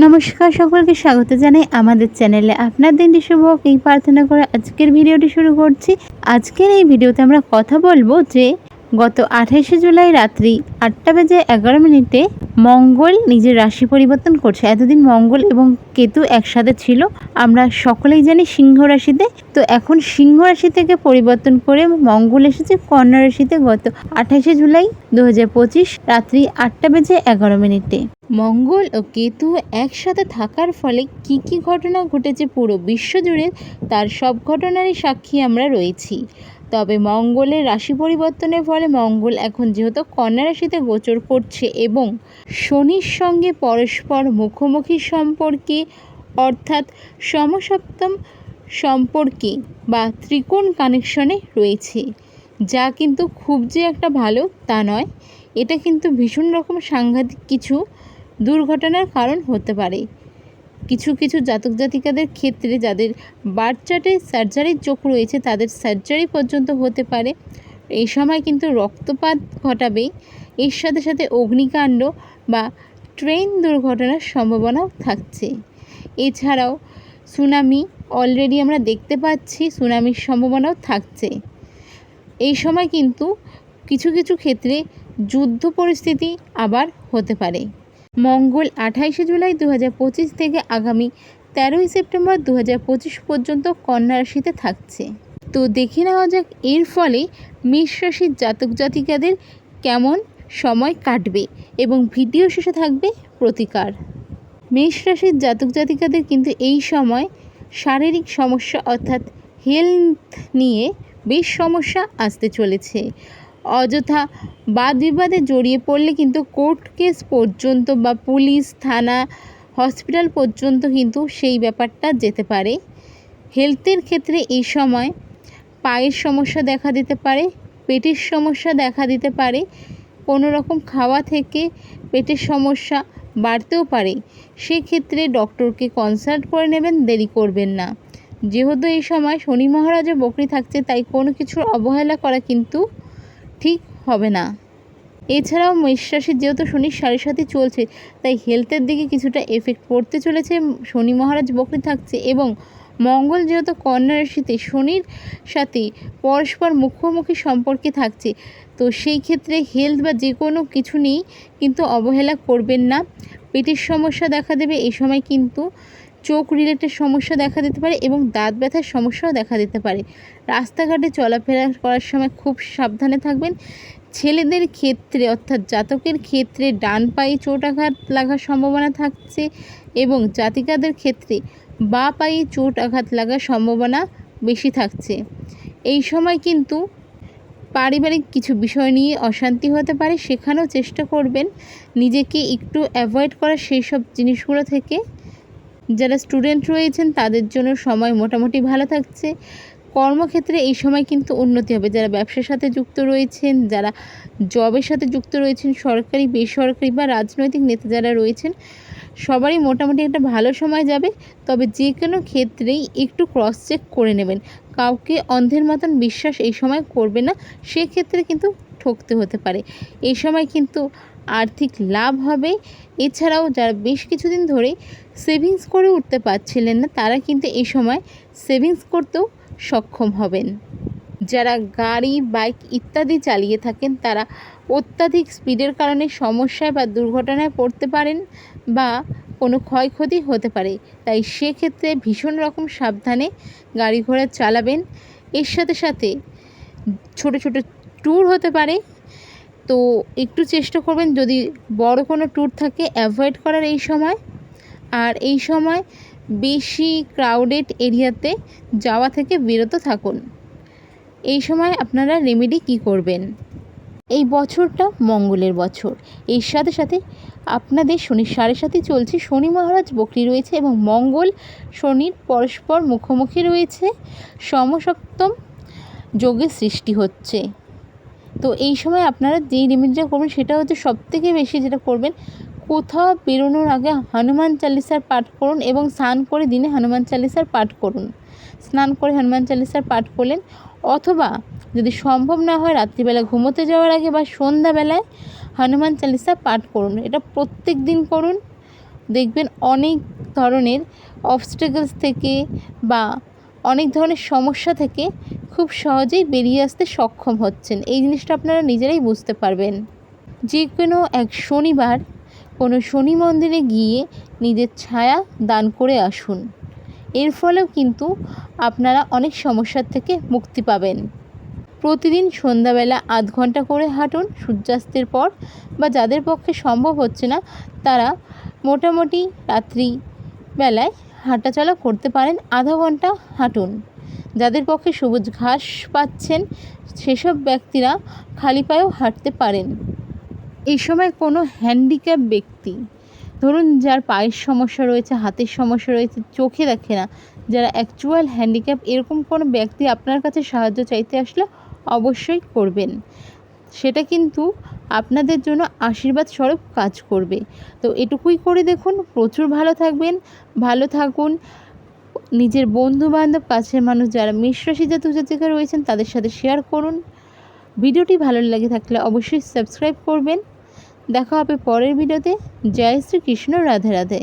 নমস্কার, সকলকে স্বাগত জানাই আমাদের চ্যানেলে। আপনার দিনটি শুভ এই প্রার্থনা করে আজকের ভিডিওটি শুরু করছি। আজকের এই ভিডিওতে আমরা কথা বলব যে গত আঠাশে জুলাই রাত্রি আটটা বেজে এগারো মিনিটে মঙ্গল নিজের রাশি পরিবর্তন করছে। এতদিন মঙ্গল এবং কেতু একসাথে ছিল। আমরা সকলেই জানি সিংহ রাশিতে। তো এখন সিংহ রাশি থেকে পরিবর্তন করে মঙ্গল এসেছে কন্যা রাশিতে গত আঠাশে জুলাই দু পঁচিশ রাত্রি আটটা বেজে এগারো মিনিটে। মঙ্গল ও কেতু একসাথে থাকার ফলে কি কি ঘটনা ঘটেছে পুরো বিশ্বজুড়ে তার সব ঘটনারই সাক্ষী আমরা রয়েছি। তবে মঙ্গলের রাশি পরিবর্তনের ফলে মঙ্গল এখন যেহেতু কন্যা রাশিতে গোচর করছে এবং শনির সঙ্গে পরস্পর মুখোমুখি সম্পর্কে, অর্থাৎ সমসপ্তম সম্পর্কে বা ত্রিকোণ কানেকশনে রয়েছে। যা কিন্তু খুব যে একটা ভালো তা নয়। এটা কিন্তু ভীষণ রকম সাংঘাতিক কিছু দুর্ঘটনার কারণ হতে পারে। কিছু কিছু জাতক জাতিকাদের ক্ষেত্রে যাদের বার্থ চার্টে সার্জারির চোখ রয়েছে, তাদের সার্জারি পর্যন্ত হতে পারে। এই সময় কিন্তু রক্তপাত ঘটাবে এর সাথে সাথে অগ্নিকাণ্ড বা ট্রেন দুর্ঘটনার সম্ভাবনাও থাকছে। এছাড়াও সুনামি অলরেডি আমরা দেখতে পাচ্ছি সুনামির সম্ভাবনাও থাকছে। এই সময় কিন্তু কিছু কিছু ক্ষেত্রে যুদ্ধ পরিস্থিতি আবার হতে পারে। মঙ্গল আঠাইশে জুলাই দু হাজার পঁচিশ থেকে আগামী তেরোই সেপ্টেম্বর দু হাজার পঁচিশ পর্যন্ত কন্যা রাশিতে থাকছে। তো দেখে নেওয়া যাক এর ফলে মেষ রাশির জাতক জাতিকাদের কেমন সময় কাটবে এবং ভিডিও শেষে থাকবে প্রতিকার। মেষ রাশির জাতক জাতিকাদের কিন্তু এই সময় শারীরিক সমস্যা অর্থাৎ হেলথ নিয়ে বেশ সমস্যা আসতে চলেছে। অযথা বাদ বিবাদে জড়িয়ে পড়লে কিন্তু কোর্ট কেস পর্যন্ত বা পুলিশ, থানা, হসপিটাল পর্যন্ত কিন্তু সেই ব্যাপারটা যেতে পারে। হেলথের ক্ষেত্রে এই সময় পায়ের সমস্যা দেখা দিতে পারে, পেটের সমস্যা দেখা দিতে পারে, কোনো রকম খাওয়া থেকে পেটের সমস্যা বাড়তেও পারে। সেক্ষেত্রে ডক্টরকে কনসাল্ট করে নেবেন, দেরি করবেন না। যেহেতু এই সময় শনি মহারাজা বকরি থাকছে, তাই কোনো কিছুর অবহেলা করা কিন্তু ঠিক হবে না। এছাড়াও মেষ রাশির যেহেতু শনির সাড়ে সাথে চলছে, তাই হেলথের দিকে কিছুটা এফেক্ট পড়তে চলেছে। শনি মহারাজ বকরি থাকছে এবং মঙ্গল যেহেতু কন্যা রাশিতে, শনির সাথে পরস্পর মুখোমুখি সম্পর্কে থাকছে। তো সেই ক্ষেত্রে হেলথ বা যে কোনো কিছু নিয়েই কিন্তু অবহেলা করবেন না। পেটের সমস্যা দেখা দেবে এই সময় কিন্তু চোখ রিলেটেড সমস্যা দেখা দিতে পারে এবং দাঁত ব্যথার সমস্যাও দেখা দিতে পারে। রাস্তাঘাটে চলাফেরা করার সময় খুব সাবধানে থাকবেন। ছেলেদের ক্ষেত্রে অর্থাৎ জাতকের ক্ষেত্রে ডান পায়ে চোটাঘাত লাগার সম্ভাবনা থাকছে এবং জাতিকাদের ক্ষেত্রে বা পায়ে চোট আঘাত লাগার সম্ভাবনা বেশি থাকছে। এই সময় কিন্তু পারিবারিক কিছু বিষয় নিয়ে অশান্তি হতে পারে, সেখানেও চেষ্টা করবেন নিজেকে একটু অ্যাভয়েড করার সেই সব জিনিসগুলো থেকে যারা স্টুডেন্ট রয়েছেন, তাদের জন্য সময় মোটামুটি ভালো থাকছে। কর্মক্ষেত্রে এই সময় কিন্তু উন্নতি হবে। যারা ব্যবসার সাথে যুক্ত রয়েছেন, যারা জবের সাথে যুক্ত রয়েছেন, সরকারি, বেসরকারি বা রাজনৈতিক নেতা যারা রয়েছেন, সবারই মোটামুটি একটা ভালো সময় যাবে। তবে যে কোনো ক্ষেত্রেই একটু ক্রস চেক করে নেবেন। কাউকে অন্ধের মতন বিশ্বাস এই সময় করবে না। সেক্ষেত্রে কিন্তু ঠকতে হতে পারে। এই সময় কিন্তু আর্থিক লাভ হবে। এছাড়াও যারা বেশ কিছুদিন ধরে সেভিংস করে উঠতে পারছিলেন না, তারা কিন্তু এই সময় সেভিংস করতেও সক্ষম হবেন। যারা গাড়ি বাইক ইত্যাদি চালিয়ে থাকেন, তারা অত্যাধিক স্পিডের কারণে সমস্যায় বা দুর্ঘটনায় পড়তে পারেন বা কোনো ক্ষয়ক্ষতি হতে পারে। তাই সেক্ষেত্রে ভীষণ রকম সাবধানে গাড়ি ঘোড়া চালাবেন। এর সাথে সাথে ছোট ছোট ট্যুর হতে পারে, তো একটু চেষ্টা করবেন যদি বড় কোনো ট্যুর থাকে অ্যাভয়েড করার এই সময়। আর এই সময় বেশি ক্রাউডেড এরিয়াতে যাওয়া থেকে বিরত থাকুন। এই সময় আপনারা রেমেডি কি করবেন? এই বছরটা মঙ্গলের বছর। এর সাথে সাথে আপনাদের শনির সাড়ে সাথে চলছে। শনি মহারাজ বকরি রয়েছে এবং মঙ্গল শনির পরস্পর মুখোমুখি রয়েছে। সমসপ্তম যোগের সৃষ্টি হচ্ছে। তো এই সময় আপনারা যেই রেমেডিটা করবেন, সেটা হচ্ছে সবথেকে বেশি যেটা করবেন, কোথাও বেরোনোর আগে হনুমান চালিসার পাঠ করুন এবং স্নান করে দিনে হনুমান চালিসার পাঠ করুন। স্নান করে হনুমান চালিসার পাঠ করলেন, অথবা যদি সম্ভব না হয় রাত্রিবেলা ঘুমোতে যাওয়ার আগে বা সন্ধ্যাবেলায় হনুমান চালিসা পাঠ করুন। এটা প্রত্যেক দিন করুন। দেখবেন অনেক ধরনের অবস্টেকলস থেকে বা অনেক ধরনের সমস্যা থেকে খুব সহজেই বেরিয়ে আসতে সক্ষম হচ্ছেন। এই জিনিসটা আপনারা নিজেরাই বুঝতে পারবেন। যে কোনো এক শনিবার কোনো শনি মন্দিরে গিয়ে নিজের ছায়া দান করে আসুন। এর ফলেও কিন্তু আপনারা অনেক সমস্যার থেকে মুক্তি পাবেন। প্রতিদিন সন্ধ্যাবেলা আধ ঘণ্টা করে হাঁটুন সূর্যাস্তের পর বা যাদের পক্ষে সম্ভব হচ্ছে না, তারা মোটামুটি রাত্রি বেলায় হাঁটাচলা করতে পারেন, আধা ঘণ্টা হাঁটুন। যাদের পক্ষে সবুজ ঘাস পাচ্ছেন, সেসব ব্যক্তিরা খালি পায়েও হাঁটতে পারেন। এই সময় কোনো হ্যান্ডিক্যাপ ব্যক্তি, ধরুন যার পায়ের সমস্যা রয়েছে, হাতের সমস্যা রয়েছে, চোখে দেখে না, যারা অ্যাকচুয়াল হ্যান্ডিক্যাপ, এরকম কোনো ব্যক্তি আপনার কাছে সাহায্য চাইতে আসলে অবশ্যই করবেন। সেটা কিন্তু আপনাদের জন্য আশীর্বাদ স্বরূপ কাজ করবে। তো এটুকুই করে দেখুন। প্রচুর ভালো থাকবেন, ভালো থাকুন। নিজের বন্ধু বান্ধব কাছের মানুষ যারা মিশ্র সিজাত জাতিকা রয়েছেন, তাদের সাথে শেয়ার করুন। ভিডিওটি ভালো লাগে থাকলে অবশ্যই সাবস্ক্রাইব করবেন। দেখা হবে পরের ভিডিওতে। জয় শ্রীকৃষ্ণ রাধে রাধে।